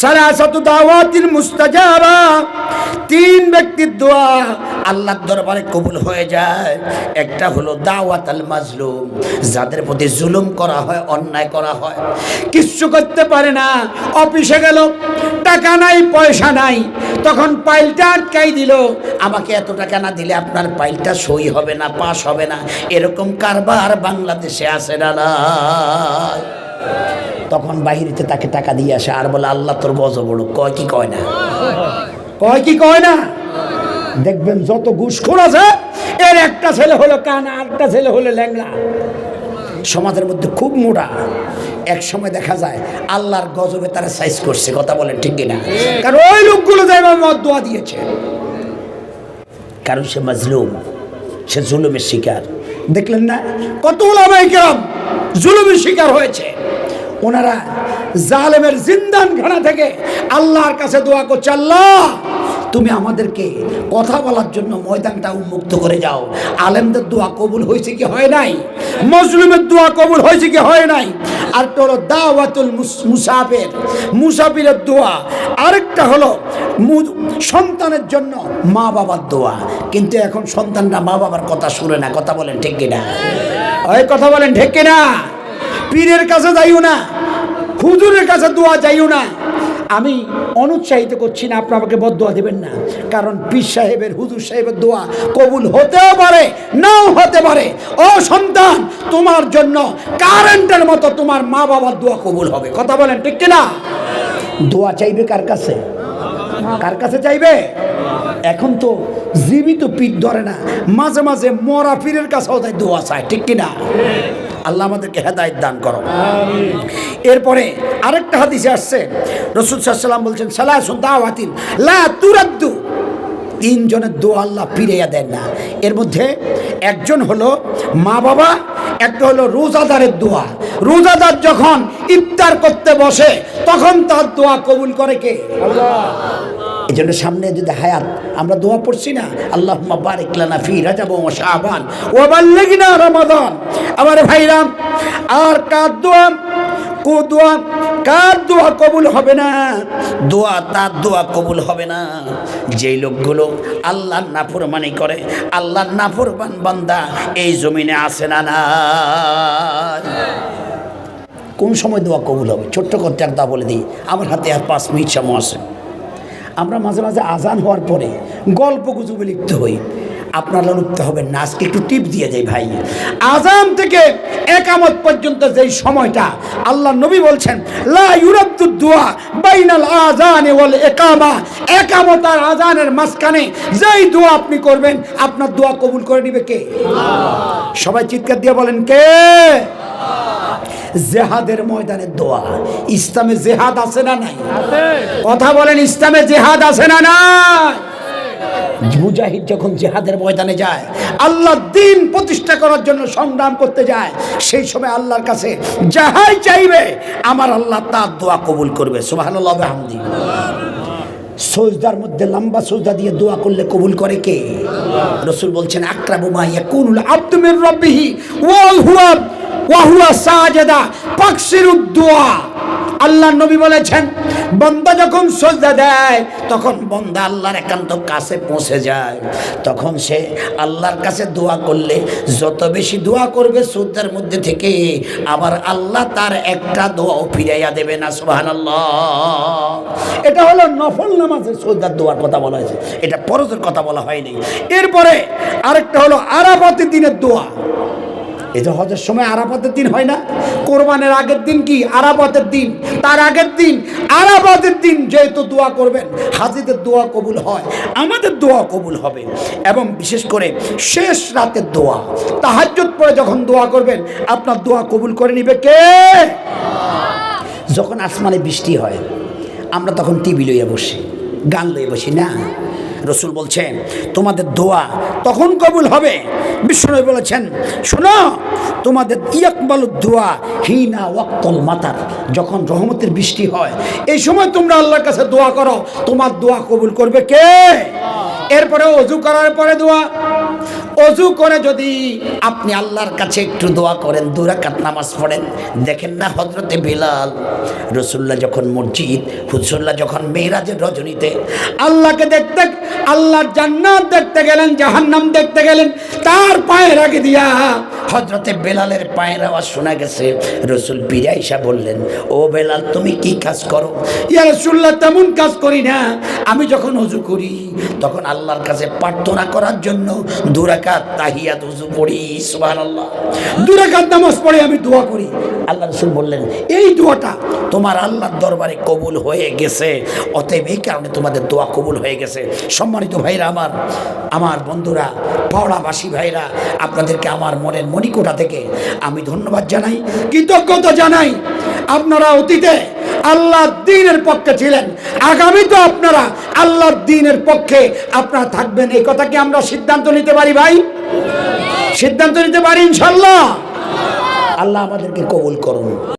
সালাসাতু দাওয়াতিল মুস্তাজাবা। তিন ব্যক্তির দোয়া আল্লাহর দরবারে কবুল হয়ে যায়। একটা হলো দাওয়াত আল মাজলুম, যাদের প্রতি জুলুম করা হয়, অন্যায় করা হয়। কিচ্ছু করতে পারে না, অফিসে গেল, টাকা নাই, পয়সা নাই। তখন পাইলটা আটকাই দিল, আমাকে এত টাকা না দিলে আপনার পাইলটা সই হবে না, পাস হবে না। এরকম কারবার বাংলাদেশে আসে না। তখন বাহিরিতে তাকে টাকা দিয়ে আসে, আর বলে, আল্লাহ তোর গজ বড়। কয় কি কয় না? কয় কি কয় না? দেখবেন যত ঘুষখোর আছে, এর একটা ছেলে হলো কানা, আরেকটা ছেলে হলো ল্যাংড়া। সমাজের মধ্যে খুব মোটা। এক সময় দেখা যায়, আল্লাহর গজবে তারা সাইজ করছে, কথা বলেন ঠিক কিনা? কারণ ওই লোকগুলো যাইবার মত দোয়া দিয়েছে। কারণ সে মাজলুম, সে জুলুমের শিকার। দেখলেন না? কত ওলামাইকাম জুলুমের শিকার হয়েছে। ওনারা জালেমের জিন্দান ঘানা থেকে আল্লাহর কাছে দোয়া করছে, আল্লাহ, তুমি আমাদেরকে কথা বলার জন্য ময়দানটা উন্মুক্ত করে যাও আলেমদের দোয়া কবুল হয়েছে কি হয় নাই? মজলুমের দোয়া কবুল হয়েছে কি হয় নাই? আর হলো দাওয়াতুল মুস- মুসাফির, মুসাফিরের দোয়া আরেকটা হলো সন্তানের জন্য মা বাবার দোয়া। কিন্তু এখন সন্তানরা মা বাবার কথা শুনে না, কথা বলেন ঠিক কিনা? ওই কথা বলেন ঠিক কিনা? পীরের কাছে যাইও না। হুজুরের কাছে দোয়া যাইও না। আমি অনুৎসাহিত করছি না, আপনি আমাকে বদোয়া দেবেন না। কারণ পীর সাহেবের, হুজুর সাহেবের দোয়া কবুল হতেও পারে, নাও হতে পারে। ও সন্তান, তোমার জন্য কারেন্টের মতো তোমার মা বাবার দোয়া কবুল হবে। কথা বলেন, ঠিক কিনা? দোয়া চাইবে কার কাছে? কার কাছে চাইবে? এখন তো জীবিত পিঠ ধরে না, মাঝে মাঝে মরা পীরের কাছেও তাই দোয়া চায়, ঠিক কিনা? আল্লাহ আমাদেরকে হেদায়ত দান করো। এরপরে আরেকটা হাদিসে আসছে, রসুল সাল্লাম বলছেন সালাহ দাওয়াতিন তিনজনের দোয়া আল্লাহ ফিরিয়ে দেন না। এর মধ্যে একজন হলো মা বাবা, একটা হলো রোজাদারের দোয়া। রোজাদার যখন ইফতার করতে বসে, তখন তার দোয়া কবুল করে কে? এই জন্য সামনে যদি হায়াত, আমরা দোয়া পড়ছি না আল্লাহ ফি রাজাব ও শাবান ও বাল্লাগিনা রমাদান। আমার ভাইরাম, আর কার দোয়া, কো দোয়া, কার দোয়া কবুল হবে না? দোয়া, তার দোয়া কবুল হবে না। যেই লোকগুলো আল্লাহর নাফরমানি করে, আল্লাহর নাফরমান বান্দা, এই জমিনে আসে না না কোন সময় দোয়া কবুল হবে? ছোট্ট করতে একটা বলে দিই। আমার হাতে আর পাঁচ মিনিট সময় আছে। আমরা মাঝে মাঝে আজান হওয়ার পরে গল্প গুজবে লিপ্ত হই। আপনারা লিপ্ত হবেন না, আজকে একটু টিপ দিয়ে যাই ভাই। আজান থেকে একামত পর্যন্ত যেই সময়টা আল্লাহ নবী বলছেন, লা ইউরাদ্দু দোয়া বাইনাল আজান ওয়াল একামা। একামত আর আজানের মাঝখানে যেই দোয়া আপনি করবেন, আপনার দোয়া কবুল করে নিবে কে? সবাই চিৎকার দিয়ে বলেন, কে? জেহাদের ময়দানে দোয়া। ইসলামে জেহাদ আছে না নাই? কথা বলেন ইসলামে জেহাদ আছে না নাই? মুজাহিদ যখন জেহাদের ময়দানে যায় আল্লাহ দিন প্রতিষ্ঠা করার জন্য সংগ্রাম করতে যায় সেই সময় আল্লাহর কাছে যাহাই চাইবে আমার আল্লাহ তার দোয়া কবুল করবে। সুবহানাল্লাহ হামদি সজদার মধ্যে লম্বা সজদা দিয়ে দোয়া করলে কবুল করে কে? রসুল বলছেন আকরাবু মা ইয়াকুনুল আব্দু মির রাব্বিহি ওয়া হুয়া ওয়া হুয়া সাজেদা পাকসিরুদ দোয়া আল্লাহ নবী বলেছেন, বন্দা যখন সজদা দেয়, তখন বন্দা আল্লাহর একান্ত কাছে পৌঁছে যায়। তখন সে আল্লাহর কাছে দোয়া করলে, যত বেশি দোয়া করবে সজ্জার মধ্যে থেকে, আবার আল্লাহ তার একটা দোয়াও ফিরাইয়া দেবে না, সুবহানাল্লাহ। এটা হলো নফল নামাজের সজ্জার দোয়ার কথা বলা হয়েছে। এটা ফরজের কথা বলা হয়নি। এরপরে আরেকটা হলো আরাফাতের দিনের দোয়া। এই যে হজের সময় আরাফাতের দিন হয় না? কোরবানের আগের দিন কি? আরাফাতের দিন। তার আগের দিন, আরাফাতের দিন যেহেতু দোয়া করবেন, হাজিদের দোয়া কবুল হয়, আমাদের দোয়া কবুল হবে। এবং বিশেষ করে শেষ রাতের দোয়া, তাহাজ্জুদ পরে যখন দোয়া করবেন, আপনার দোয়া কবুল করে নিবে কে? যখন আসমানে বৃষ্টি হয়, আমরা তখন টিভি লইয়া বসি, গান লইয়া বসি, না? রসুল বলছেন, তোমাদের দোয়া তখন কবুল হবে। বিষ্ণু বলেছেন, শোনো তোমাদের ইয়াকবাল দোয়া হিনা ওয়াক্তল মাতার, যখন রহমতের বৃষ্টি হয়। এই সময় তোমরা আল্লাহর কাছে দোয়া করো, তোমার দোয়া কবুল করবে কে? এরপরে অজু করার পরে দোয়া। অজু করে যদি আপনি আল্লাহর কাছে একটু দোয়া করেন দুরাকাত নামাজ পড়েন, দেখেন না হজরতে বিলাল রসুল্লাহ যখন মসজিদ হুসুল্লাহ যখন মেয়েরাজের রজনীতে, আল্লাহকে দেখতে, আল্লাহর জান্নাত দেখতে গেলেন, জাহান্নাম দেখতে গেলেন, তার পায়ের আগে দিয়া হজরতে বেলালের পায়ের আওয়াজ শোনা গেছে। রসুল বিরাইসা বললেন, ও বেলাল, তুমি কি কাজ করো? ইয়া রসুল্লাহ তেমন কাজ করি না। আমি যখন উজু করি, তখন আল্লাহর কাছে প্রার্থনা করার জন্য দুরাকাত তাহিয়াত উজু পড়ি, সুবহানাল্লাহ। দুরাকাত নামাজ পড়ে আমি দোয়া করি। আল্লাহ রসুল বললেন, এই দোয়াটা তোমার আল্লাহর দরবারে কবুল হয়ে গেছে। অতএব এই কারণে তোমাদের দোয়া কবুল হয়ে গেছে। সম্মানিত ভাইরা আমার আমার বন্ধুরা পাওড়াবাসী ভাইরা, আপনাদেরকে আমার মনের মণিকোটা থেকে আমি ধন্যবাদ জানাই, কৃতজ্ঞতা জানাই। আপনারা অতীতে আল্লাহ দিনের পক্ষে ছিলেন আগামী তো আপনারা আল্লাহ দিনের পক্ষে আপনারা থাকবেন। এই কথা কি আমরা সিদ্ধান্ত নিতে পারি ভাই? সিদ্ধান্ত নিতে পারি ইনশাল্লাহ আল্লাহ আমাদেরকে কবুল করুন।